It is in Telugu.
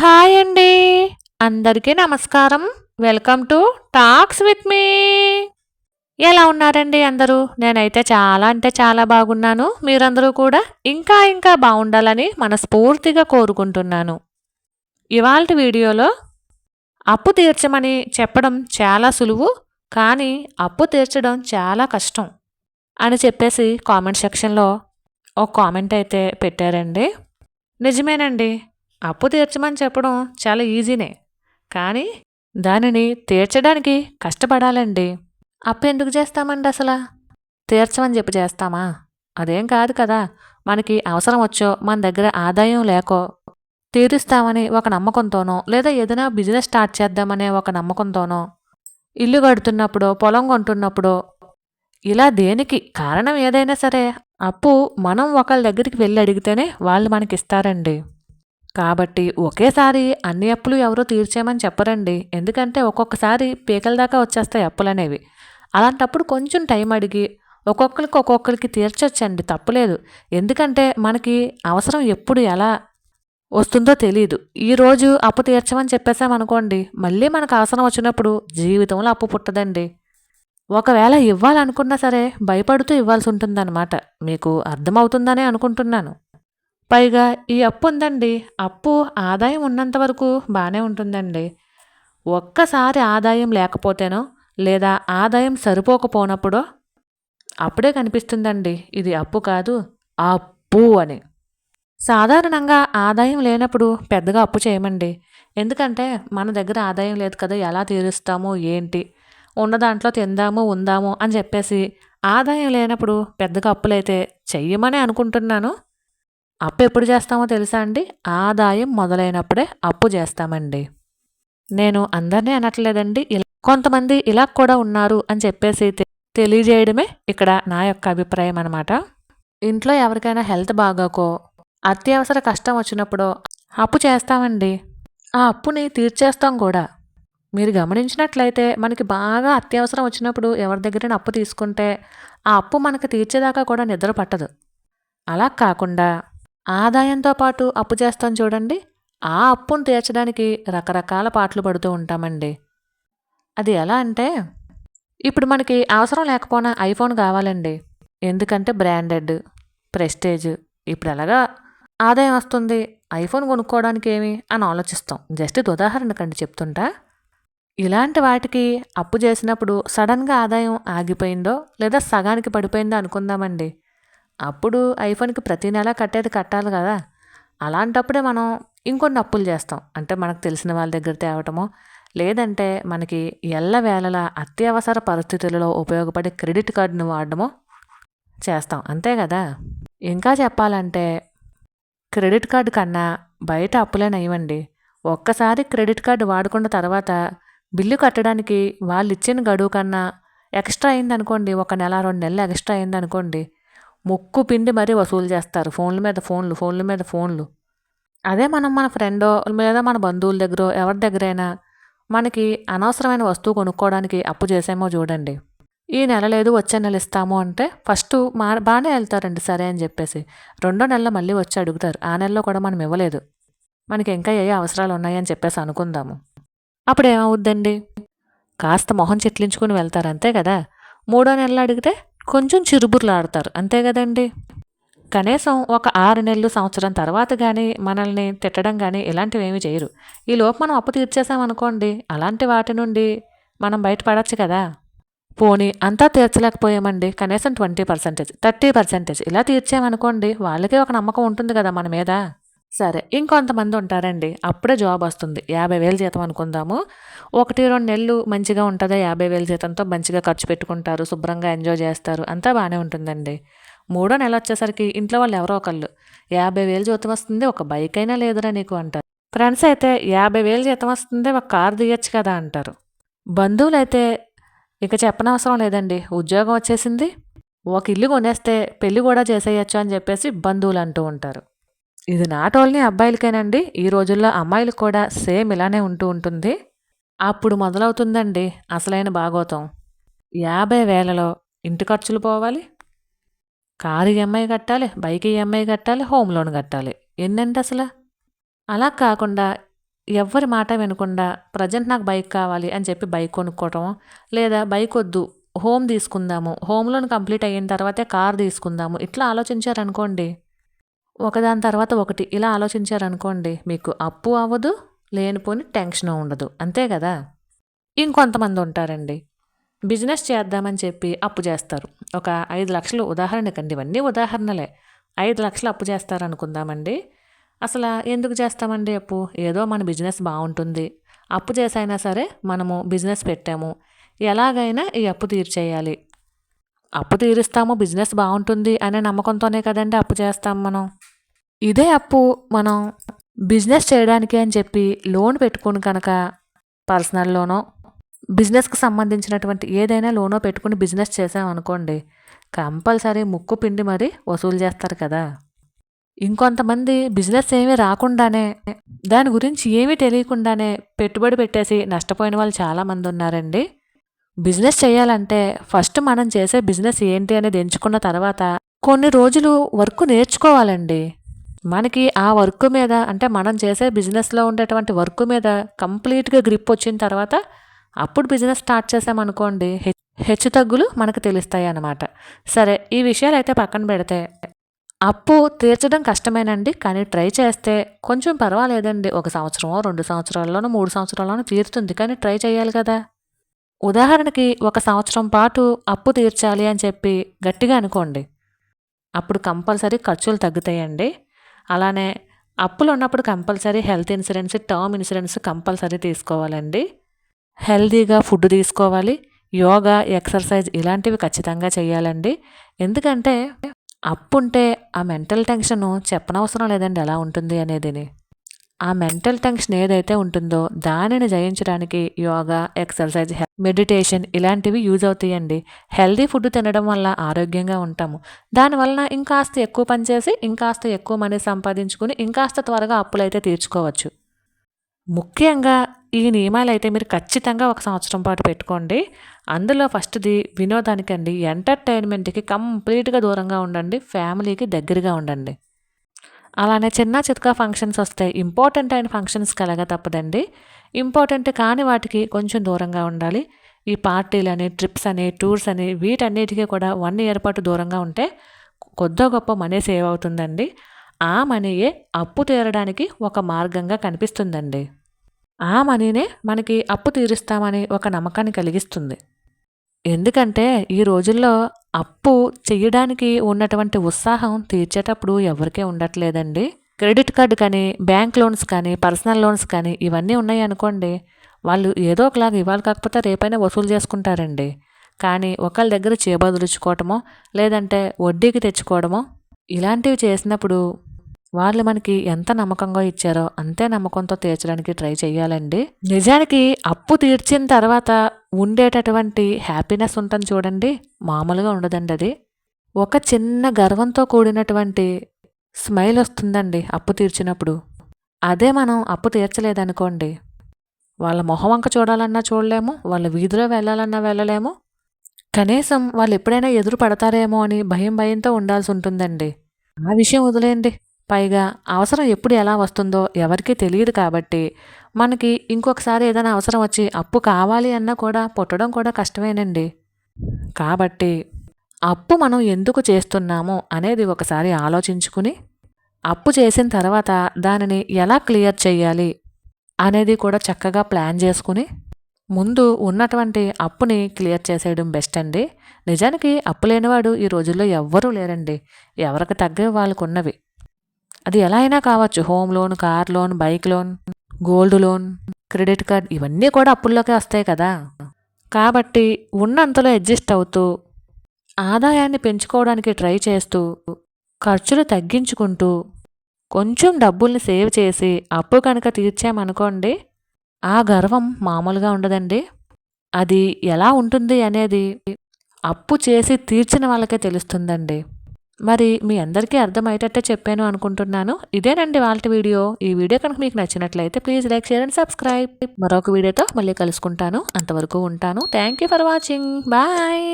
హాయ్ అండి. అందరికీ నమస్కారం. Welcome to talks with me. ఎలా ఉన్నారండి అందరూ? నేనైతే చాలా అంటే చాలా బాగున్నాను. మీరందరూ కూడా ఇంకా ఇంకా బాగుండాలని మనస్ఫూర్తిగా కోరుకుంటున్నాను. ఇవాళ వీడియోలో అప్పు తీర్చమని చెప్పడం చాలా సులువు కానీ అప్పు తీర్చడం చాలా కష్టం అని చెప్పేసి కామెంట్ సెక్షన్లో ఒక కామెంట్ అయితే పెట్టారండి. నిజమేనండి. అప్పు తీర్చమని చెప్పడం చాలా ఈజీనే. కానీ దానిని తీర్చడానికి కష్టపడాలండి. అప్పు ఎందుకు చేస్తామండి అసలు? తీర్చమని చెప్పి చేస్తామా? అదేం కాదు కదా. మనకి అవసరం వచ్చో మన దగ్గర ఆదాయం లేకో తీరుస్తామని ఒక నమ్మకంతోనో లేదా ఏదైనా బిజినెస్ స్టార్ట్ చేద్దామనే ఒక నమ్మకంతోనో ఇల్లు కడుతున్నప్పుడో పొలం కొంటున్నప్పుడో ఇలా దేనికి? కారణం ఏదైనా సరే అప్పు మనం ఒకళ్ళ దగ్గరికి వెళ్ళి అడిగితేనే వాళ్ళు మనకి ఇస్తారండి కాబట్టి ఒకేసారి అన్ని అప్పులు ఎవరో తీర్చేయమని చెప్పరండి. ఎందుకంటే ఒక్కొక్కసారి పీకల దాకా వచ్చేస్తాయి అప్పులు అనేవి. అలాంటప్పుడు కొంచెం టైం అడిగి ఒక్కొక్కరికి ఒక్కొక్కరికి తీర్చొచ్చండి. తప్పులేదు. ఎందుకంటే మనకి అవసరం ఎప్పుడు ఎలా వస్తుందో తెలియదు ఈరోజు అప్పు తీర్చమని చెప్పేసామనుకోండి మళ్ళీ మనకు అవసరం వచ్చినప్పుడు జీవితంలో అప్పు పుట్టదండి. ఒకవేళ ఇవ్వాలనుకున్నా సరే భయపడుతూ ఇవ్వాల్సి ఉంటుందన్నమాట. మీకు అర్థమవుతుందనే అనుకుంటున్నాను. పైగా ఈ అప్పు ఉందండి. అప్పు ఆదాయం ఉన్నంత వరకు బాగానే ఉంటుందండి. ఒక్కసారి ఆదాయం లేకపోతేనో లేదా ఆదాయం సరిపోకపోనప్పుడో అప్పుడే కనిపిస్తుందండి. ఇది అప్పు కాదు అప్పు అని. సాధారణంగా ఆదాయం లేనప్పుడు పెద్దగా అప్పు చేయమండి. ఎందుకంటే మన దగ్గర ఆదాయం లేదు కదా ఎలా తీరుస్తాము ఏంటి? ఉన్న దాంట్లో తిందాము ఉందాము అని చెప్పేసి ఆదాయం లేనప్పుడు పెద్దగా అప్పులైతే చెయ్యమని అనుకుంటున్నాను. అప్పు ఎప్పుడు చేస్తామో తెలుసా అండి? ఆదాయం మొదలైనప్పుడే అప్పు చేస్తామండి. నేను అందరినీ అనట్లేదండి. ఇలా కొంతమంది ఇలా కూడా ఉన్నారు అని చెప్పేసి తె- తెలియజేయడమే ఇక్కడ నా యొక్క అభిప్రాయం అనమాట ఇంట్లో ఎవరికైనా హెల్త్ బాగోకో అత్యవసర కష్టం వచ్చినప్పుడో అప్పు చేస్తామండి. ఆ అప్పుని తీర్చేస్తాం కూడా. మీరు గమనించినట్లయితే మనకి బాగా అత్యవసరం వచ్చినప్పుడు ఎవరి దగ్గరైనా అప్పు తీసుకుంటే ఆ అప్పు మనకు తీర్చేదాకా కూడా నిద్ర పట్టదు. అలా కాకుండా ఆదాయంతో పాటు అప్పు చేస్తాం చూడండి. ఆ అప్పును తీర్చడానికి రకరకాల పాటలు పడుతూ ఉంటామండి. అది ఎలా అంటే ఇప్పుడు మనకి అవసరం లేకపోయినా ఐఫోన్ కావాలండి. ఎందుకంటే బ్రాండెడ్ ప్రెస్టేజ్ ఇప్పుడు ఎలాగా ఆదాయం వస్తుంది ఐఫోన్ కొనుక్కోవడానికి ఏమి అని ఆలోచిస్తాం. జస్ట్ ఇది ఉదాహరణకండి చెప్తుంటా. ఇలాంటి వాటికి అప్పు చేసినప్పుడు సడన్గా ఆదాయం ఆగిపోయిందో లేదా సగానికి పడిపోయిందో అనుకుందామండి. అప్పుడు ఐఫోన్కి ప్రతి నెల కట్టేది కట్టాలి కదా. అలాంటప్పుడే మనం ఇంకొన్ని అప్పులు చేస్తాం. అంటే మనకు తెలిసిన వాళ్ళ దగ్గర తేవటమో లేదంటే మనకి ఎల్లవేళలా అత్యవసర పరిస్థితులలో ఉపయోగపడే క్రెడిట్ కార్డును వాడడమో చేస్తాం. అంతే కదా. ఇంకా చెప్పాలంటే క్రెడిట్ కార్డు కన్నా బయట అప్పులే ఒక్కసారి క్రెడిట్ కార్డు వాడుకున్న తర్వాత బిల్లు కట్టడానికి వాళ్ళు ఇచ్చిన గడువు కన్నా ఎక్స్ట్రా అయిందనుకోండి ఒక నెల రెండు నెలలు ఎక్స్ట్రా అయిందనుకోండి ముక్కు పిండి మరీ వసూలు చేస్తారు. ఫోన్ల మీద ఫోన్లు ఫోన్ల మీద ఫోన్లు. అదే మనం మన ఫ్రెండో లేదా మన బంధువుల దగ్గర ఎవరి దగ్గరైనా మనకి అనవసరమైన వస్తువు కొనుక్కోవడానికి అప్పు చేసేమో చూడండి. ఈ నెల లేదు వచ్చే నెల ఇస్తాము అంటే ఫస్ట్ మా బాగానే వెళ్తారండి సరే అని చెప్పేసి. రెండో నెలలో మళ్ళీ వచ్చి అడుగుతారు. ఆ నెలలో కూడా మనం ఇవ్వలేదు. మనకి ఇంకా ఏ అవసరాలు ఉన్నాయని చెప్పేసి అనుకుందాము. అప్పుడు ఏమవుద్దండి? కాస్త మొహం చెట్లించుకుని వెళ్తారు అంతే కదా? మూడో నెలలో అడిగితే కొంచెం చిరుబుర్లాడతారు. అంతే కదండి? కనీసం ఒక ఆరు నెలలు సంవత్సరం తర్వాత కానీ మనల్ని తిట్టడం కానీ ఇలాంటివి ఏమీ చేయరు. ఈ లోపు మనం అప్పు తీర్చేసామనుకోండి అలాంటి వాటి నుండి మనం బయటపడచ్చు కదా? పోనీ అంతా తీర్చలేకపోయామండి. కనీసం ట్వంటీ పర్సెంటేజ్ థర్టీ పర్సెంటేజ్ ఇలా తీర్చామనుకోండి వాళ్ళకే ఒక నమ్మకం ఉంటుంది కదా మన మీద? సరే ఇంకొంతమంది ఉంటారండి అప్పుడే జాబ్ వస్తుంది. యాభై వేలు జీతం అనుకుందాము. ఒకటి రెండు నెలలు మంచిగా ఉంటుందా? యాభై వేల జీతంతో మంచిగా ఖర్చు పెట్టుకుంటారు శుభ్రంగా ఎంజాయ్ చేస్తారు అంతా బాగానే ఉంటుందండి. మూడో నెల వచ్చేసరికి ఇంట్లో వాళ్ళు ఎవరో ఒకళ్ళు. యాభై వేలు జీతం వస్తుంది ఒక బైక్ అయినా లేదురా నీకు అంటారు. ఫ్రెండ్స్ అయితే యాభై వేలు జీతం వస్తుంది ఒక కారు తీయచ్చు కదా అంటారు. బంధువులు అయితే ఇక చెప్పనవసరం లేదండి. ఉద్యోగం వచ్చేసింది. ఒక ఇల్లు కొనేస్తే పెళ్ళి కూడా చేసేయచ్చు అని చెప్పేసి బంధువులు అంటూ ఉంటారు. ఇది నాట్ ఓన్లీ అబ్బాయిలకేనండి. ఈ రోజుల్లో అమ్మాయిలకు కూడా సేమ్ ఇలానే ఉంటూ ఉంటుంది. అప్పుడు మొదలవుతుందండి అసలైన భాగోతం. యాభై వేలలో ఇంటి ఖర్చులు పోవాలి. కారు ఈఎంఐ కట్టాలి బైక్ ఈఎంఐ కట్టాలి హోమ్ లోన్ కట్టాలి. ఎన్నంటే అసలు? అలా కాకుండా ఎవ్వరి మాట వినకుండా ప్రజెంట్ నాకు బైక్ కావాలి అని చెప్పి బైక్ కొనుక్కోవటం లేదా బైక్ వద్దు హోమ్ తీసుకుందాము హోమ్ లోన్ కంప్లీట్ అయిన తర్వాతే కార్ తీసుకుందాము ఇట్లా ఆలోచించారనుకోండి. ఒకదాని తర్వాత ఒకటి. ఇలా ఆలోచించారనుకోండి మీకు అప్పు అవ్వదు లేనిపోని టెన్షన్ ఉండదు. అంతే కదా? ఇంకొంతమంది ఉంటారండి. బిజినెస్ చేద్దామని చెప్పి అప్పు చేస్తారు. ఒక ఐదు లక్షలు ఉదాహరణకండి. ఇవన్నీ ఉదాహరణలే. ఐదు లక్షలు అప్పు చేస్తారు అనుకుందామండి అసలు ఎందుకు చేస్తామండి అప్పు? ఏదో మన బిజినెస్ బాగుంటుంది. అప్పు చేసైనా సరే మనము బిజినెస్ పెట్టాము. ఎలాగైనా ఈ అప్పు తీర్చేయాలి. అప్పు తీరుస్తాము బిజినెస్ బాగుంటుంది అనే నమ్మకంతోనే కదండి అప్పు చేస్తాం మనం. ఇదే అప్పు మనం బిజినెస్ చేయడానికి అని చెప్పి లోన్ పెట్టుకుని కనుక పర్సనల్ లోనో బిజినెస్కి సంబంధించినటువంటి ఏదైనా లోనో పెట్టుకుని బిజినెస్ చేసామనుకోండి కంపల్సరీ ముక్కు పిండి మరి వసూలు చేస్తారు కదా. ఇంకొంతమంది బిజినెస్ ఏమీ రాకుండానే దాని గురించి ఏమీ తెలియకుండానే పెట్టుబడి పెట్టేసి నష్టపోయిన వాళ్ళు చాలామంది ఉన్నారండి. బిజినెస్ చేయాలంటే ఫస్ట్ మనం చేసే బిజినెస్ ఏంటి అనేది ఎంచుకున్న తర్వాత కొన్ని రోజులు వర్క్ నేర్చుకోవాలండి. మనకి ఆ వర్క్ మీద అంటే మనం చేసే బిజినెస్లో ఉండేటువంటి వర్క్ మీద కంప్లీట్గా గ్రిప్ వచ్చిన తర్వాత అప్పుడు బిజినెస్ స్టార్ట్ చేసామనుకోండి హెచ్చు తగ్గులు మనకు తెలుస్తాయి అన్నమాట. సరే ఈ విషయాలు అయితే పక్కన పెడితే అప్పు తీర్చడం కష్టమేనండి కానీ ట్రై చేస్తే కొంచెం పర్వాలేదండి. ఒక సంవత్సరమో రెండు సంవత్సరాల్లోనో మూడు సంవత్సరాల్లోనో తీరుతుంది కానీ ట్రై చేయాలి కదా. ఉదాహరణకి ఒక సంవత్సరం పాటు అప్పు తీర్చాలి అని చెప్పి గట్టిగా అనుకోండి. అప్పుడు కంపల్సరీ ఖర్చులు తగ్గుతాయండి. అలానే అప్పులు ఉన్నప్పుడు compulsory health insurance term insurance compulsory తీసుకోవాలండి. హెల్తీగా ఫుడ్ తీసుకోవాలి. యోగా ఎక్సర్సైజ్ ఇలాంటివి ఖచ్చితంగా చేయాలండి. ఎందుకంటే అప్పుంటే ఆ మెంటల్ టెన్షన్ చెప్పనవసరం లేదండి. ఎలా ఉంటుంది అనేదిని. ఆ మెంటల్ టెన్షన్ ఏదైతే ఉంటుందో దానిని జయించడానికి యోగా ఎక్సర్సైజ్ మెడిటేషన్ ఇలాంటివి యూజ్ అవుతాయండి. హెల్దీ ఫుడ్ తినడం వల్ల ఆరోగ్యంగా ఉంటాము. దానివల్ల ఇంకాస్త ఎక్కువ పనిచేసి ఇంకాస్త ఎక్కువ మనీ సంపాదించుకుని ఇంకాస్త త్వరగా అప్పులైతే తీర్చుకోవచ్చు. ముఖ్యంగా ఈ నియమాలు అయితే మీరు ఖచ్చితంగా ఒక సంవత్సరం పాటు పెట్టుకోండి. అందులో ఫస్ట్ది వినోదానికండి ఎంటర్టైన్మెంట్కి కంప్లీట్గా దూరంగా ఉండండి ఫ్యామిలీకి దగ్గరగా ఉండండి. అలానే చిన్న చితకా ఫంక్షన్స్ వస్తాయి ఇంపార్టెంట్ అయిన ఫంక్షన్స్ కలగా తప్పదండి. ఇంపార్టెంట్ కాని వాటికి కొంచెం దూరంగా ఉండాలి. ఈ పార్టీలని ట్రిప్స్ అని టూర్స్ అని వీటన్నిటికీ కూడా వన్ ఇయర్ పాటు దూరంగా ఉంటే కొద్దో గొప్ప మనీ సేవ్ అవుతుందండి. ఆ మనీయే అప్పు తీరడానికి ఒక మార్గంగా కనిపిస్తుందండి. ఆ మనీనే మనకి అప్పు తీరుస్తామని ఒక నమ్మకాన్ని కలిగిస్తుంది. ఎందుకంటే ఈ రోజుల్లో అప్పు చేయడానికి ఉన్నటువంటి ఉత్సాహం తీర్చేటప్పుడు ఎవరికే ఉండట్లేదండి. క్రెడిట్ కార్డు కానీ బ్యాంక్ లోన్స్ కానీ పర్సనల్ లోన్స్ కానీ ఇవన్నీ ఉన్నాయి అనుకోండి వాళ్ళు ఏదో ఒకలాగా ఇవాళ కాకపోతే రేపైనా వసూలు చేసుకుంటారండి. కానీ ఒకళ్ళ దగ్గర చేబదులుచుకోవటమో లేదంటే వడ్డీకి తెచ్చుకోవడమో ఇలాంటివి చేసినప్పుడు వాళ్ళు మనకి ఎంత నమ్మకంగా ఇచ్చారో అంతే నమ్మకంతో తీర్చడానికి ట్రై చేయాలండి. నిజానికి అప్పు తీర్చిన తర్వాత ఉండేటటువంటి హ్యాపీనెస్ ఉంటుంది చూడండి. మామూలుగా ఉండదండి అది. ఒక చిన్న గర్వంతో కూడినటువంటి స్మైల్ వస్తుందండి అప్పు తీర్చినప్పుడు. అదే మనం అప్పు తీర్చలేదనుకోండి. వాళ్ళ మొహం వంక చూడాలన్నా చూడలేము వాళ్ళ వీధిలో వెళ్ళాలన్నా వెళ్ళలేము. కనీసం వాళ్ళు ఎప్పుడైనా ఎదురు పడతారేమో అని భయం భయంతో ఉండాల్సి ఉంటుందండి. ఆ విషయం వదిలేయండి. పైగా అవసరం ఎప్పుడు ఎలా వస్తుందో ఎవరికీ తెలియదు కాబట్టి మనకి ఇంకొకసారి ఏదైనా అవసరం వచ్చి అప్పు కావాలి అన్నా కూడా పుట్టడం కూడా కష్టమేనండి. కాబట్టి అప్పు మనం ఎందుకు చేస్తున్నాము అనేది ఒకసారి ఆలోచించుకుని అప్పు చేసిన తర్వాత దానిని ఎలా క్లియర్ చేయాలి అనేది కూడా చక్కగా ప్లాన్ చేసుకుని ముందు ఉన్నటువంటి అప్పుని క్లియర్ చేసేయడం బెస్ట్ అండి. నిజానికి అప్పు లేనివాడు ఈ రోజుల్లో ఎవ్వరూ లేరండి. ఎవరికి తగ్గ వాళ్ళకున్నవి. అది ఎలా అయినా కావచ్చు. Home loan car loan bike loan gold loan credit card ఇవన్నీ కూడా అప్పుల్లోకే వస్తాయి కదా. కాబట్టి ఉన్నంతలో అడ్జస్ట్ అవుతూ ఆదాయాన్ని పెంచుకోవడానికి ట్రై చేస్తూ ఖర్చులు తగ్గించుకుంటూ కొంచెం డబ్బుల్ని సేవ్ చేసి అప్పు కనుక తీర్చామనుకోండి ఆ గర్వం మామూలుగా ఉండదండి. అది ఎలా ఉంటుంది అనేది అప్పు చేసి తీర్చిన వాళ్ళకే తెలుస్తుందండి. మరి మీ అందరికీ అర్థమయ్యేటట్టే చెప్పాను అనుకుంటున్నాను. ఇదేనండి వాళ్ళ వీడియో. ఈ వీడియో కనుక మీకు నచ్చినట్లయితే please like share and subscribe. మరొక వీడియోతో మళ్ళీ కలుసుకుంటాను. అంతవరకు ఉంటాను. Thank you for watching. Bye.